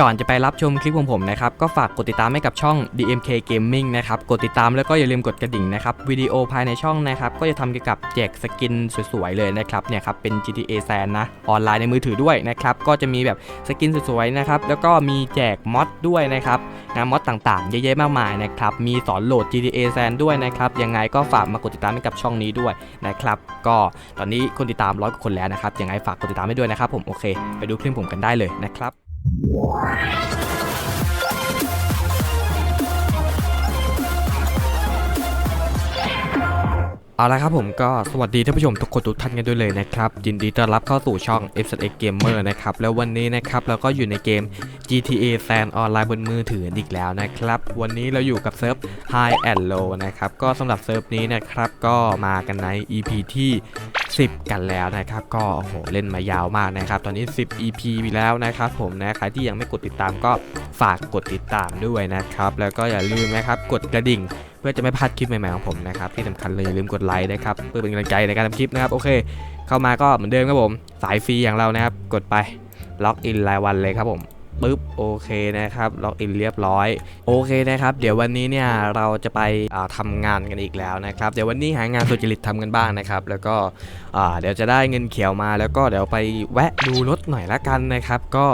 ก่อนจะไปรับชมคลิปของผมนะครับก็ฝากกดติดตามให้กับช่อง DMK Gaming นะครับกดติดตามแล้วก็อย่าลืมกดกระดิ่งนะครับวิดีโอภายในช่องนะครับก็จะทำเกี่ยวกับแจกสกินสวยๆเลยนะครับเนี่ยครับเป็น GTA San นะออนไลน์ในมือถือด้วยนะครับก็จะมีแบบสกินสวยๆนะครับแล้วก็มีแจกมอดด้วยนะครับนะมอดต่างๆเยอะแยะมากมายนะครับมีสอนโหลด GTA San ด้วยนะครับยังไงก็ฝากมากดติดตามให้กับช่องนี้ด้วยนะครับก็ตอนนี้คนติดตามร้อยกว่าคนแล้วนะครับยังไงฝากกดติดตามให้ด้วยนะครับผมโอเค ไปดูคลิปผมกันได้เลยนะครับ เอาละครับผมก็สวัสดีท่านผู้ชมทุกคนทุกท่านกันด้วยเลยนะครับยินดีต้อนรับเข้าสู่ช่อง f s x Gamer นะครับแล้ววันนี้นะครับเราก็อยู่ในเกม GTA San ออนไลน์บนมือถืออีกแล้วนะครับ วันนี้เราอยู่กับเซิร์ฟ High and Low นะครับก็สำหรับเซิร์ฟนี้นะครับก็มากันใน EP ที่ 10 กันแล้วนะครับก็โอ้โหเล่นมายาวมากนะครับตอนนี้ 10 EP ไปแล้วนะครับผมนะใครที่ยังไม่กดติดตามก็ฝากกดติดตามด้วยนะครับแล้วก็อย่าลืมนะครับกดกระดิ่ง เพื่อจะไม่พลาดคลิปใหม่ๆของผมนะครับที่สำคัญเลยอย่าลืมกดไลค์นะครับเพื่อเป็นกำลังใจในการทำคลิปนะครับโอเค เข้ามาก็เหมือนเดิมครับผมสายฟรีอย่างเรานะครับกดไปล็อกอินรายวันเลยครับผม ปึ๊บโอเคนะครับล็อกอินเรียบร้อย โอเคนะครับ เดี๋ยววันนี้เนี่ยเราจะไปอ่าทำงานกันอีกแล้วนะครับเดี๋ยววันนี้หางานสุจริตทำกันบ้างนะครับแล้วก็เดี๋ยวจะได้เงินเขียวมาแล้วก็เดี๋ยวไปแวะดูรถหน่อยละกันนะครับ ก็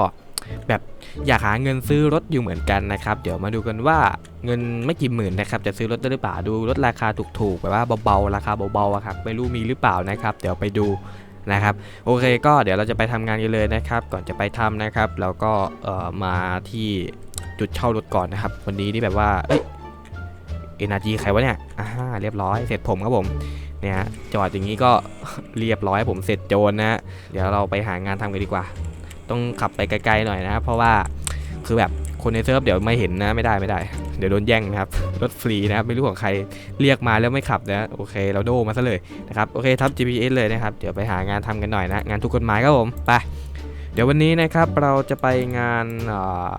แบบอยากหาเงินซื้อรถอยู่เหมือนกันนะครับ เดี๋ยวมาดูกันว่าเงินไม่กี่หมื่นนะครับ จะซื้อรถได้หรือเปล่าดูรถราคาถูกๆแบบว่าเบาๆราคาเบาๆครับไม่รู้มีหรือเปล่านะครับ เดี๋ยวไปดู นะครับโอเคก็เดี๋ยวเราจะไปทำงานกันเลยนะครับ ก่อนจะไปทำนะครับเราก็เอ่อมาที่จุดเช่ารถก่อนนะครับ วันนี้นี่แบบว่าเอ้ยเอ็นจีใครวะเนี่ยอ่าเรียบร้อยเสร็จผมครับผมเนี่ยฮะจอดอย่างนี้ก็เรียบร้อยผมเสร็จโจรนะเดี๋ยวเราไปหางานทำกันดีกว่า ต้องขับไปไกลๆหน่อยนะครับเพราะว่าคือแบบ คนในเซิร์ฟเดี๋ยวไม่เห็นนะไม่ได้ไม่ได้ เดี๋ยวโดนแย่งนะครับรถฟรีนะครับไม่รู้ของใครเรียกมาแล้วไม่ขับนะโอเคเราโดมาซะเลยนะครับโอเคทับ GPS เลยนะครับเดี๋ยวไปหางานทำกันหน่อยนะงานถูกกฎหมายครับผมไปเดี๋ยววันนี้นะครับเราจะไปงาน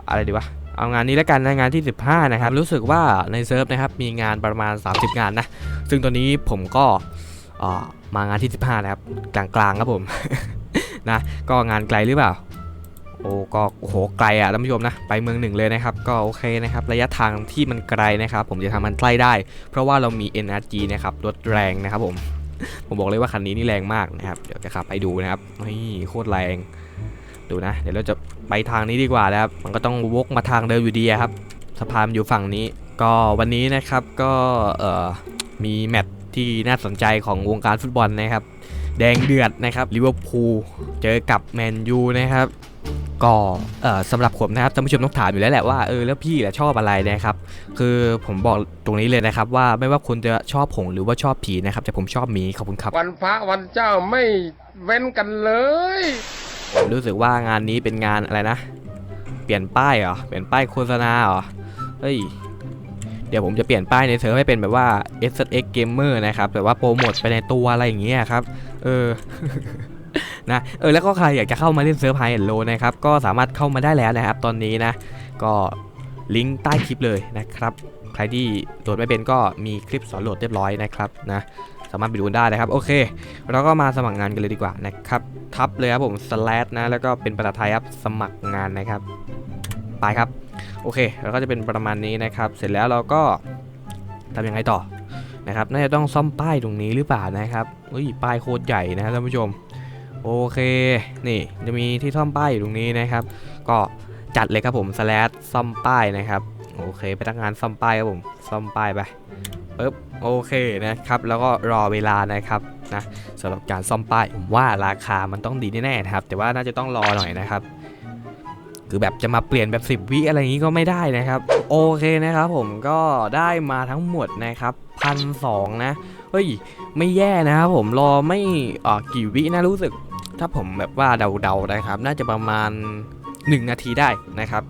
อะไรดีวะเอางานนี้แล้วกันนะงานที่ 15 นะครับ รู้สึกว่าในเซิร์ฟนะครับมีงานประมาณ 30 งานนะ ซึ่งตอนนี้ผมก็มางานที่ 15 นะครับ กลางๆครับผมนะก็งานไกลหรือเปล่า โอ้ก็โอ้โหไกลอะท่านผู้ชมนะไปเมืองหนึ่งเลยนะครับก็โอเคนะครับระยะทางที่มันไกลนะครับผมจะทำมันใกล้ได้ เพราะว่าเรามี NRG นะครับรถแรงนะครับผมผมบอกเลยว่าคันนี้นี่แรงมากนะครับเดี๋ยวจะขับไปดูนะครับนี่โคตรแรงดูนะ เดี๋ยวเราจะไปทางนี้ดีกว่านะครับ มันก็ต้องวกมาทางเดิมอยู่ดีครับสะพานอยู่ฝั่งนี้ ก็วันนี้นะครับก็เอ่อมีแมตช์ที่น่าสนใจของวงการฟุตบอลนะครับ แดงเดือดนะครับลิเวอร์พูลเจอกับแมนยูนะครับ ก็เอ่อสำหรับผมนะครับท่านผู้ชมต้องถามอยู่แล้วแหละว่าเออแล้วพี่แหละชอบอะไรนะครับ คือผมบอกตรงนี้เลยนะครับ ว่าไม่ว่าคุณจะชอบผงหรือว่าชอบผีนะครับแต่ผมชอบหมีขอบคุณครับ วันพระวันเจ้าไม่เว้นกันเลยผมรู้สึกว่างานนี้เป็นงานอะไรนะ เปลี่ยนป้ายเหรอเปลี่ยนป้ายโฆษณาเหรอเฮ้ยเดี๋ยวผมจะเปลี่ยนป้ายในเซิร์ฟให้เป็นแบบว่า S X Gamer นะครับแบบว่าโปรโมทไปในตัวอะไรอย่างเงี้ยครับ เออ นะเออแล้วก็ใครอยากจะเข้ามาเล่นเซิร์ฟไฮแอนโลนะครับก็สามารถเข้ามาได้แล้วนะครับ ตอนนี้นะ ก็ลิงก์ใต้คลิปเลยนะครับ ใครที่โหลดไม่เป็นก็มีคลิปสอนโหลดเรียบร้อยนะครับนะสามารถไปดูได้นะครับ โอเค เราก็มาสมัครงานกันเลยดีกว่านะครับ ทับเลยครับผม slash นะแล้วก็เป็นภาษาไทยครับสมัครงานนะครับ ไปครับ โอเคเราก็จะเป็นประมาณนี้นะครับ เสร็จแล้วเราก็ทำยังไงต่อนะครับ น่าจะต้องซ่อมป้ายตรงนี้หรือเปล่านะครับอุ้ยป้ายโคตรใหญ่นะครับท่านผู้ชม โอเค นี่จะมีที่ซ่อมป้ายอยู่ตรงนี้นะครับ ก็จัดเลยครับผม slash ซ่อมป้ายนะครับ โอเคพนักงานซ่อมป้ายครับผม ซ่อมป้ายไปปึ๊บโอเคนะครับ แล้วก็รอเวลานะครับนะสำหรับการซ่อมป้ายผมว่าราคามันต้องดีแน่ๆนะครับ แต่ว่าน่าจะต้องรอหน่อยนะครับ คือแบบจะมาเปลี่ยนแบบ 10 วิอะไรอย่างนี้ก็ไม่ได้นะครับ โอเคนะครับผมก็ได้มาทั้งหมดนะครับพันสองนะเฮ้ยไม่แย่นะครับผมรอไม่อ่อกี่วินะรู้สึก ถ้าผมแบบว่าเดาๆนะครับ น่าจะประมาณ 1 นาทีได้นะครับ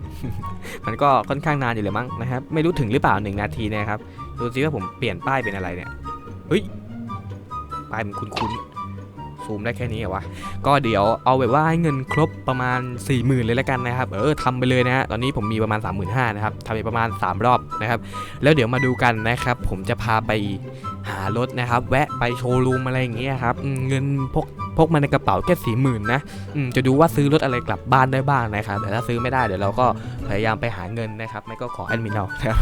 มันก็ค่อนข้างนานอยู่เลยมั้งนะครับ ไม่รู้ถึงหรือเปล่า 1 นาทีนะครับดูซิว่าผมเปลี่ยนป้ายเป็นอะไรเนี่ยเฮ้ยป้ายมันคุ้นๆซูมได้แค่นี้เหรอวะก็เดี๋ยวเอาแบบว่าให้เงินครบประมาณ 4 0,000 เลยแล้วกันนะครับเออทำไปเลยนะฮะตอนนี้ผมมีประมาณ 35,000นะครับทำไปประมาณ 3 รอบนะครับ แล้วเดี๋ยวมาดูกันนะครับ ผมจะพาไปหารถนะครับ แวะไปโชว์รูมอะไรอย่างเงี้ยครับเงินพก พกมาในกระเป๋าแค่สี่หมื่นนะอืมจะดูว่าซื้อรถอะไรกลับบ้านได้บ้างนะครับแต่ถ้าซื้อไม่ได้เดี๋ยวเราก็พยายามไปหาเงินนะครับไม่ก็ขอแอดมินเอานะครับ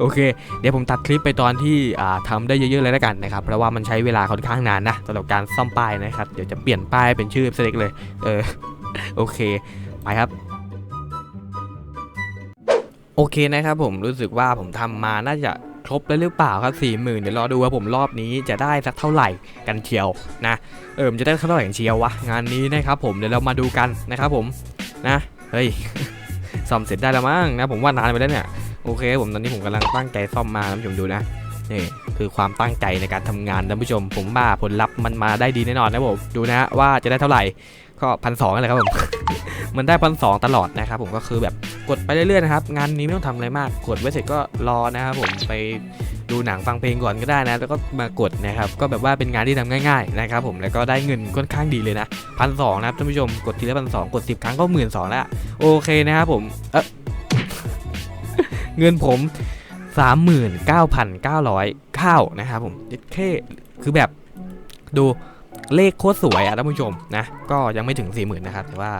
โอเค เดี๋ยวผมตัดคลิปไปตอนที่อ่าทำได้เยอะๆเลยแล้วกันนะครับเพราะว่ามันใช้เวลาค่อนข้างนานนะสำหรับการซ่อมป้ายนะครับเดี๋ยวจะเปลี่ยนป้ายเป็นชื่อเล็กเลยเออโอเคไปครับโอเคนะครับผมรู้สึกว่าผมทำมาน่าจะ รบแล้วหรือเปล่าครับสี่หมื่นเดี๋ยวรอดูว่าผมรอบนี้จะได้สักเท่าไหร่กันเชียวนะเออมจะได้เท่าไหร่กันเชียววะงานนี้นะครับผมเดี๋ยวเรามาดูกันนะครับผมนะเฮ้ยซ่อมเสร็จได้แล้วมั้งนะผมว่านานไปแล้วเนี่ยโอเคผมตอนนี้ผมกำลังตั้งใจซ่อมมาท่านผู้ชมดูนะนี่คือความตั้งใจในการทำงานท่านผู้ชม ผมว่าผลลัพธ์มันมาได้ดีแน่นอนนะผมดูนะว่าจะได้เท่าไหร่ ก็พันสองอะไรครับผม มันได้พันสองตลอดนะครับผมก็คือแบบกดไปเรื่อยๆนะครับ งานนี้ไม่ต้องทำอะไรมาก กดไว้เสร็จก็รอนะครับผมไปดูหนังฟังเพลงก่อนก็ได้นะ แล้วก็มากดนะครับ ก็แบบว่าเป็นงานที่ทำง่ายๆนะครับผม แล้วก็ได้เงินค่อนข้างดีเลยนะพันสองนะครับท่านผู้ชม กดทีละพันสองกดสิบครั้งก็หมื่นสองแล้ว โอเคนะครับผม เออเงินผม 39,909นะครับผมแค่คือแบบดู เลขโคตรสวยอะท่านผู้ชมนะ ก็ยังไม่ถึง40,000นนะครับ แต่ว่า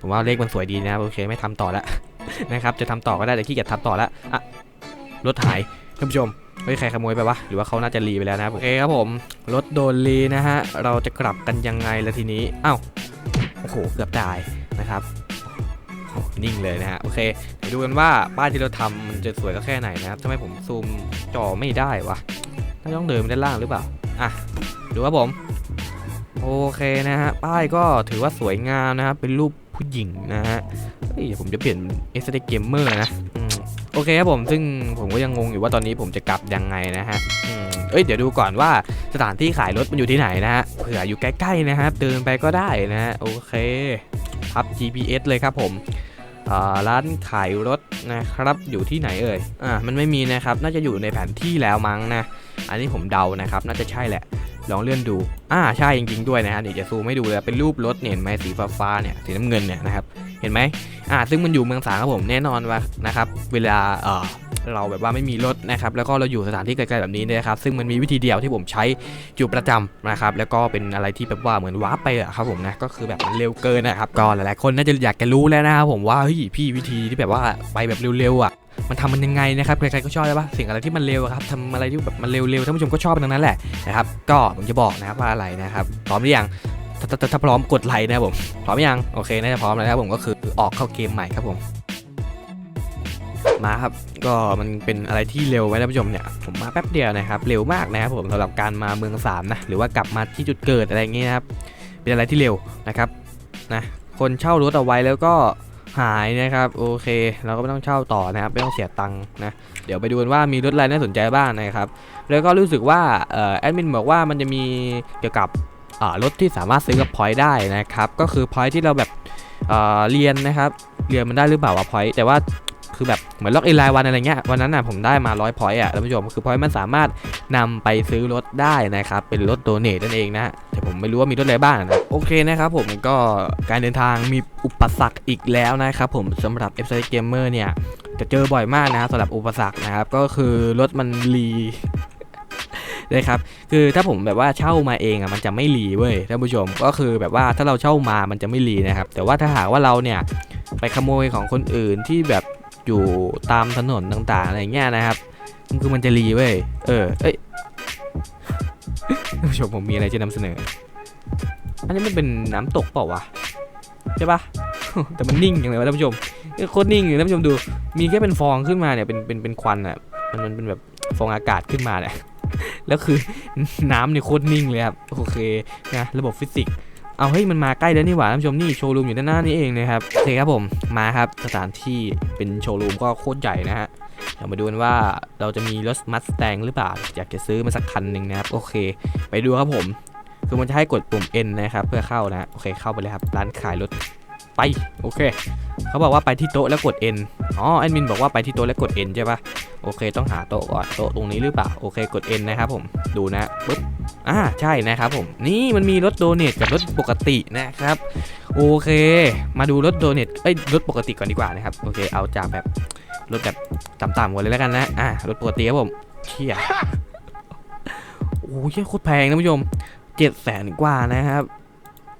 ผมว่าเลขมันสวยดีนะโอเคไม่ทำต่อแล้วนะครับ จะทำต่อก็ได้แต่ขี้เกียจทำต่อแล้วอะรถหายท่านผู้ชมเฮ้ยใครขโมยไปวะหรือว่าเขาน่าจะรีไปแล้วนะโอเคครับผมรถโดนรีนะฮะเราจะกลับกันยังไงละทีนี้อ้าวโอ้โหเกือบตายนะครับนิ่งเลยนะฮะโอเคเดี๋ยวดูกันว่าป้ายที่เราทำมันจะสวยก็แค่ไหนนะครับทำไมผมซูมจอไม่ได้วะน่าจะต้องเดินไปด้านล่างหรือเปล่าอะดูครับผม โอเคนะฮะ ป้ายก็ถือว่าสวยงามนะครับ เป็นรูปผู้หญิงนะฮะเฮ้ยผมจะเปลี่ยน s d Gamer นะอืมโอเคครับผมซึ่งผมก็ยังงงอยู่ว่าตอนนี้ผมจะกลับยังไงนะฮะเอ้ยเดี๋ยวดูก่อนว่าสถานที่ขายรถมันอยู่ที่ไหนนะฮะเผื่ออยู่ใกล้ๆนะครับเดินไปก็ได้นะฮะโอเคพับ GPS เลยครับผมร้านขายรถนะครับอยู่ที่ไหนเอ่ยอ่ามันไม่มีนะครับ น่าจะอยู่ในแผนที่แล้วมั้งนะ อันนี้ผมเดานะครับ น่าจะใช่แหละ ลองเลื่อนดู อ่าใช่จริงๆด้วยนะฮะเดี๋ยวจะซูมให้ดูเลยเป็นรูปรถเนี่ยเห็นไหมสีฟ้าๆเนี่ยสีน้ำเงินเนี่ยนะครับเห็นไหมอ่าซึ่งมันอยู่เมืองสาครับผมแน่นอนว่านะครับเวลาเอ่อเราแบบว่าไม่มีรถนะครับแล้วก็เราอยู่สถานที่ไกลๆแบบนี้เนี่ยนะครับซึ่งมันมีวิธีเดียวที่ผมใช้อยู่ประจำนะครับแล้วก็เป็นอะไรที่แบบว่าเหมือนวาร์ปไปอะครับผมนะก็คือแบบมันเร็วเกินนะครับก็หลายๆคนน่าจะอยากจะรู้แล้วนะครับผมว่าเฮ้ยพี่วิธีที่แบบว่าไปแบบเร็วๆอะ มันทำมันยังไงนะครับใครๆก็ชอบใช่ปะสิ่งอะไรที่มันเร็วอะครับทำอะไรที่แบบมันเร็วๆท่านผู้ชมก็ชอบทั้งนั้นแหละนะครับก็ผมจะบอกนะครับว่าอะไรนะครับพร้อมหรือยังถ้าถ้าถ้าพร้อมกดไลค์นะครับผมพร้อมยังโอเคน่าจะพร้อมแล้วนะครับผมก็คือออกเข้าเกมใหม่ครับผมมาครับก็มันเป็นอะไรที่เร็วไว้ท่านผู้ชมเนี่ยผมมาแป๊บเดียวนะครับเร็วมากนะครับผมสำหรับการมาเมืองสามนะหรือว่ากลับมาที่จุดเกิดอะไรอย่างเงี้ยนะครับเป็นอะไรที่เร็วนะครับนะคนเช่ารถเอาไว้แล้วก็ หายนะครับโอเค เราก็ไม่ต้องเช่าต่อนะครับไม่ต้องเสียตังค์นะเดี๋ยวไปดูกันว่ามีรถอะไรน่าสนใจบ้างนะครับแล้วก็รู้สึกว่าออแอดมินบอกว่ามันจะมีเกี่ยวกับรถที่สามารถซื้อกับพอยต์ได้นะครับก็คือพอยต์ที่เราแบบเเรียนนะครับเรียนมันได้หรือเปล่าว่าพอยต์แต่ว่า คือแบบเหมือนล็อกอินรายวันอะไรเงี้ยวันนั้นน่ะผมได้มาร้อยพอยต์อะท่านผู้ชมคือพอยต์มันสามารถนำไปซื้อรถได้นะครับเป็นรถโดเนทนั่นเองนะแต่ผมไม่รู้ว่ามีรถอะไรบ้างนะโอเคนะครับผมก็การเดินทางมีอุปสรรคอีกแล้วนะครับผมสำหรับ f อ Gamer เนี่ยจะเจอบ่อยมากนะสำหรับอุปสรรคนะครับก็คือรถมันรีนะครับคือถ้าผมแบบว่าเช่ามาเองอะมันจะไม่รีเว้ยท่านผู้ชมก็คือแบบว่าถ้าเราเช่ามามันจะไม่รีนะครับแต่ว่าถ้าหากว่าเราเนี่ยไปขโมยของคนอื่นที่แบบ อยู่ตามถนนต่างๆอะไรเงี้ยนะครับคือมันจะรีเว้ยเออเอ้ยท่านผู้ชมผมมีอะไรจะนำเสนอ อันนี้มันเป็นน้ำตกเปล่าวะใช่ปะแต่มันนิ่งอย่างไรวะท่านผู้ชมโคตรนิ่งเลยท่านผู้ชมดู มีแค่เป็นฟองขึ้นมาเนี่ยเป็นเป็นเป็นควันอะมันมันเป็นแบบฟองอากาศขึ้นมาเนี่ยแล้วคือน้ำเนี่ยโคตรนิ่งเลยครับโอเคนะระบบฟิสิกส์ เอาเฮ้ยมันมาใกล้แล้วนี่หว่าท่านผู้ชมนี่โชว์รูมอยู่ด้านหน้านี่เองนะครับโอเคครับผมมาครับสถานที่เป็นโชว์รูมก็โคตรใหญ่นะฮะเดี๋ยวมาดูกันว่าเราจะมีรถมัสแตงหรือเปล่า อยากจะซื้อมาสักคันหนึ่งนะครับโอเค ไปดูครับผมคือมันจะให้กดปุ่ม N นะครับเพื่อเข้านะโอเคเข้าไปเลยครับร้านขายรถไปโอเค เขาบอกว่าไปที่โต๊ะแล้วกด N อ๋อแอดมินบอกว่าไปที่โต๊ะแล้วกด N ใช่ปะโอเค ต้องหาโต๊ะก่อนโต๊ะตรงนี้หรือเปล่าโอเคกด N นะครับผมดูนะปึ๊บ อ่าใช่นะครับผมนี่มันมีรถโดเนทกับรถปกตินะครับโอเค มาดูรถโดเนทเอ้ยรถปกติก่อนดีกว่านะครับโอเคเอาจากแบบรถแบบต่ำๆก่อนเลยแล้วกันนะอ่ารถปกติครับผมเชี่ยโอ้ยโคตรแพงนะผู้ชมเจ็ดแสนกว่านะครับ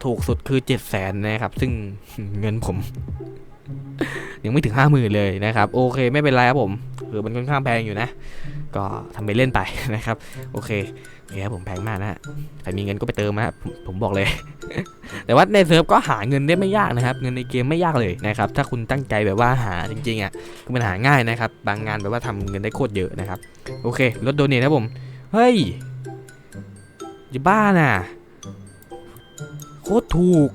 ถูกสุดคือ7 0 0 0 0นนะครับ ซึ่งเงินผม ยังไม่ถึงห้าหมื่นเลยนะครับ โอเคไม่เป็นไรครับผมคือมันค่อนข้างแพงอยู่นะ ก็ทำไปเล่นไปนะครับ โอเค เคครับผมแพงมากนะฮะใครมีเงินก็ไปเติมนะผมผมบอกเลย แต่ว่าในเซิร์ฟก็หาเงินได้ไม่ยากนะครับ เงินในเกมไม่ยากเลยนะครับ ถ้าคุณตั้งใจแบบว่าหาจริงๆอะคือมันหาง่ายนะครับ บางงานแบบว่าทำเงินได้โคตรเยอะนะครับ โอเคลดโดเนทครับผม เฮ้ยอย่าบ้าน่ะ โคตรถูก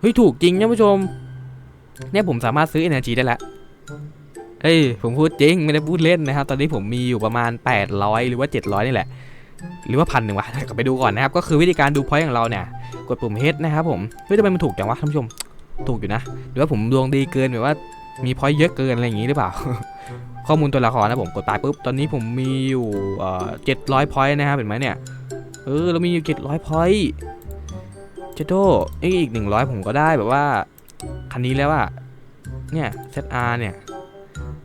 เฮ้ยถูกจริงนะผู้ชม เนี่ยผมสามารถซื้อ energy ได้ล้วเฮ้ยผมพูดจริงไม่ได้พูดเล่นนะครับ ตอนนี้ผมมีอยู่ประมาณ 800 หรือว่า 700 นี่แหละ หรือว่าพันหนึ่งวะก็ไปดูก่อนนะครับ ก็คือวิธีการดูพอยต์ของเราเนี่ย กดปุ่ม H นะครับผมเฮ้ยทำไมมันถูกจังวะท่านผู้ชม ถูกอยู่นะ หรือว่าผมดวงดีเกินแบบว่ามีพอยต์เยอะเกินอะไรอย่างงี้หรือเปล่า ข้อมูลตัวละครนะผมกดไปปุ๊บ ตอนนี้ผมมีอยู่เอ่อ700พอยต์นะครับเห็นไหมเนี่ย เออเรามีอยู่700พอยต์เจโดเอ้ยอีก100ผมก็ได้แบบว่าคันนี้แล้วอะเนี่ย ZR เนี่ย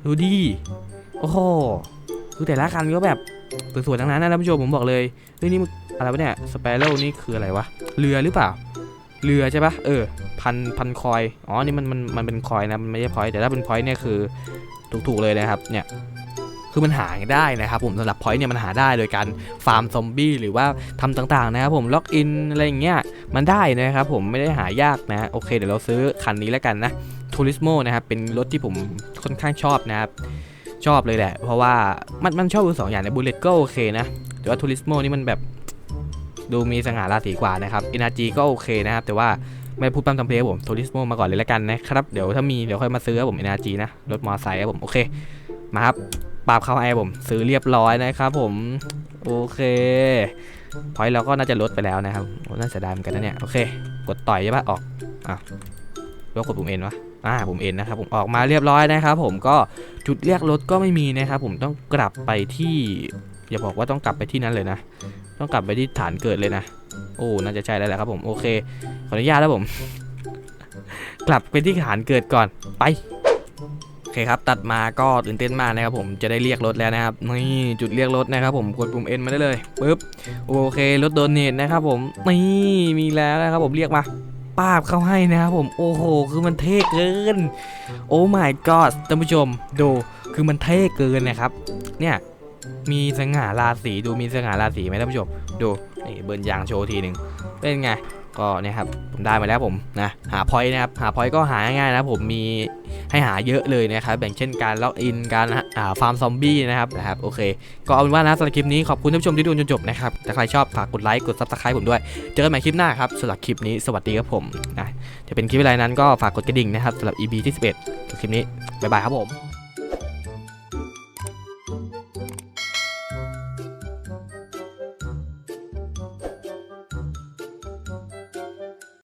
ดูดิโอ้โหคือแต่ละคันก็แบบ สวยๆทั้งนั้นนะท่านผู้ชมผมบอกเลยเฮ้ยนี่มันอะไรวะเนี่ยสเปโร่นี่คืออะไรวะเรือหรือเปล่า เรือใช่ปะเออพันพันคอยอ๋อนี่มันมันมันเป็นคอยนะมันไม่ใช่พอยแต่ถ้าเป็นพอยเนี่ยคือถูกๆเลยนะครับเนี่ยคือมันหาได้นะครับผมสำหรับพอยต์เนี่ยมันหาได้โดยการฟาร์มซอมบี้หรือว่าทำต่างๆนะครับผมล็อกอินอะไรอย่างเงี้ยมันได้นะครับผมไม่ได้หายากนะโอเคเดี๋ยวเราซื้อคันนี้แล้วกันนะทูริสโมนะครับเป็นรถที่ผมค่อนข้างชอบนะครับ ชอบเลยแหละ เพราะว่ามันมันชอบอยู่สองอย่างในบูเลตก็โอเคนะ แต่ว่าทูริสโมนี่มันแบบดูมีสง่าราศีกว่านะครับอินาจีก็โอเคนะครับ แต่ว่าไม่พูดปั้มทำเพลงผมทูริสโมมาก่อนเลยล้วกันนะครับ เดี๋ยวถ้ามีเดี๋ยวค่อยมาซื้อผมอินาจีนะ รถมอเตอร์ไซค์ผมโอเค มาครับปราบเข้าไอผมซื้อเรียบร้อยนะครับผม โอเคพอยต์เราก็น่าจะลดไปแล้วนะครับน่าเสียดายเหมือนกันนะเนี่ย โอเค กดต่อยใช่ปะออกอะแล้วกดปุ่มเอ็นวะ อ่าปุ่มเอ็นนะครับผมออกมาเรียบร้อยนะครับ ผมก็จุดเรียกรถก็ไม่มีนะครับ ผมต้องกลับไปที่อย่าบอกว่าต้องกลับไปที่นั้นเลยนะ ต้องกลับไปที่ฐานเกิดเลยนะ โอ้น่าจะใช่แล้วแหละครับ ผมโอเคขออนุญาตแล้วผม กลับไปที่ฐานเกิดก่อนไปโอเคครับตัดมาก็ตื่นเต้นมากนะครับผมจะได้เรียกรถแล้วนะครับนี่จุดเรียกรถนะครับผมกดปุ่มเอ็นมาได้เลยปึ๊บโอเครถโดนเนตนะครับผมนี่มีแล้วนะครับผมเรียกมา ป้าบเข้าให้นะครับผมโอ้โห คือมันเท่เกิน โอ้ my god ท่านผู้ชมดูคือมันเท่เกินนะครับ เนี่ยมีสง่าราศีดูมีสง่าราศีไหมท่านผู้ชมดูนี่เบิร์นยางโชว์ทีหนึ่งเป็นไง ก็เนี่ยครับผมได้มาแล้วผมนะหาพอยต์นะครับหาพอยต์ก็หาง่ายๆนะผมมีให้หาเยอะเลยนะครับแบ่งเช่นการล็อกอินการฟาร์มซอมบี้นะครับนะครับโอเค ก็เอาเป็นว่านะสำหรับคลิปนี้ขอบคุณท่านผู้ชมที่ดูจนจบนะครับถ้าใครชอบฝากกดไลค์กดซับสไครต์ผมด้วย เจอกันใหม่คลิปหน้าครับสำหรับคลิปนี้สวัสดีครับผมนะจะเป็นคลิปอะไรนั้นก็ฝากกดกระดิ่งนะครับสำหรับ EP ที่ 11สำหรับคลิปนี้บ๊ายบายครับผม